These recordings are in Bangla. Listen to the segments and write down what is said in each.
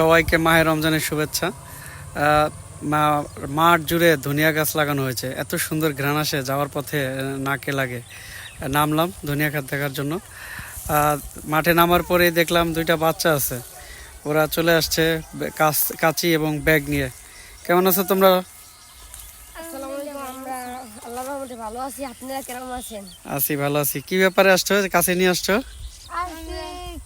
সবাইকে মাহের রমজানের শুভেচ্ছা। মা- মাঠ জুড়ে ধনিয়া গাছ লাগানো হয়েছে। এত সুন্দর ঘ্রাণ আসে যাওয়ার পথে নাকে লাগে। নামলাম ধনিয়া খাত দেখার জন্য। মাঠে নামার পরেই দেখলাম দুইটা বাচ্চা আছে। ওরা চলে আসছে কাঁচি এবং ব্যাগ নিয়ে। কেমন আছো তোমরা? আছি। ভালো আছি। কি ব্যাপারে আসছো? কাছে নিয়ে আসছো।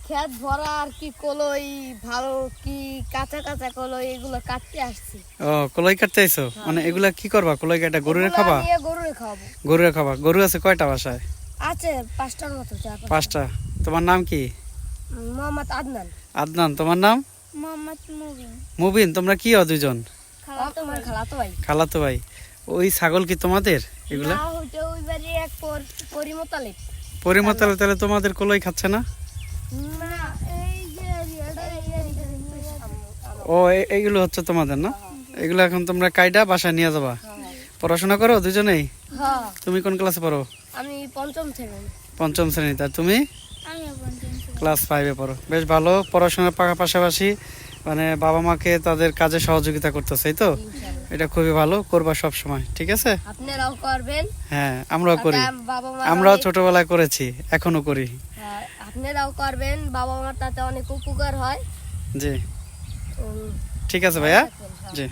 ক্ষেত ভরা আর কি কলই ভালো কি কাঁচা কাঁচা কলই এগুলো কাটতে আসছি। ও কলাই কাটতে আইছো? মানে এগুলা কি করবা? কলাই কাটা গরুরে খাবা? গরুরে খাওয়াবো। গরুরে খাবা। গরু আছে কয়টা বাসায়? আছে পাঁচটার মতো চার পাঁচটা। পাঁচটা। তোমার নাম কি? মোহাম্মদ আদনান। আদনান তোমার নাম? মোহাম্মদ মুবিন। মুবিন তোমরা কি হও দুজন খালাতো ভাই খালাতো ভাই। খালাতো ভাই। ওই ছাগল কি তোমাদের এগুলা? না হইতে ওই বাড়ি এক পর- পরিমতালিক পরিমতালে তাহলে তোমাদের কলই খাচ্ছে না? ও এ- এইগুলো হচ্ছে তোমাদের না? এগুলো এখন তোমরা কাইডা বাসায় নিয়ে যাবা। পড়াশোনা করো দুজনেই? হ্যাঁ। তুমি কোন ক্লাসে পড়ো? আমি পঞ্চম থেকে পঞ্চম শ্রেণীতে আর তুমি? ক্লাস ফাইভে পড়ো। বেশ ভালো পড়াশোনার পাকা- পাশাপাশি মানে বাবা মাকে তাদের কাজে সহযোগিতা করতেছে তো? এটা খুবই ভালো করবা সব সময় ঠিক আছে? আপনারাও করবেন। হ্যাঁ আমরাও করি। আমরাও ছোটবেলায় করেছি এখনও করি। হ্যাঁ, আপনারাও করবেন। বাবা মার তাতে অনেক উপকার হয়। জি। ঠিক আছে ভাইয়া। জি